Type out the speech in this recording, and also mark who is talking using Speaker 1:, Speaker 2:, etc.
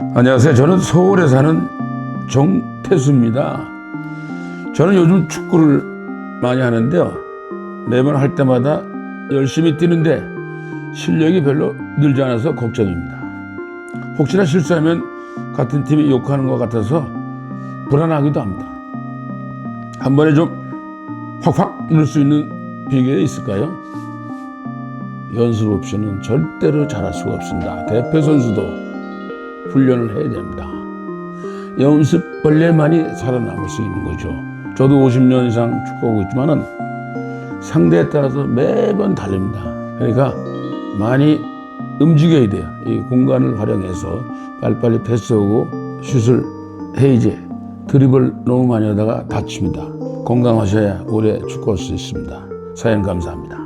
Speaker 1: 안녕하세요. 저는 서울에 사는 정태수입니다. 저는 요즘 축구를 많이 하는데요. 매번 할 때마다 열심히 뛰는데 실력이 별로 늘지 않아서 걱정입니다. 혹시나 실수하면 같은 팀이 욕하는 것 같아서 불안하기도 합니다. 한 번에 좀 확확 넣을 수 있는 비결이 있을까요? 연습 없이는 절대로 잘할 수가 없습니다. 대표 선수도 훈련을 해야 됩니다. 연습 벌레만이 살아남을 수 있는 거죠. 저도 50년 이상 축구하고 있지만은 상대에 따라서 매번 다릅니다. 그러니까 많이 움직여야 돼요. 이 공간을 활용해서 빨리빨리 패스하고 슛을 해야지 드리블 너무 많이 하다가 다칩니다. 건강하셔야 오래 축구할 수 있습니다. 사연 감사합니다.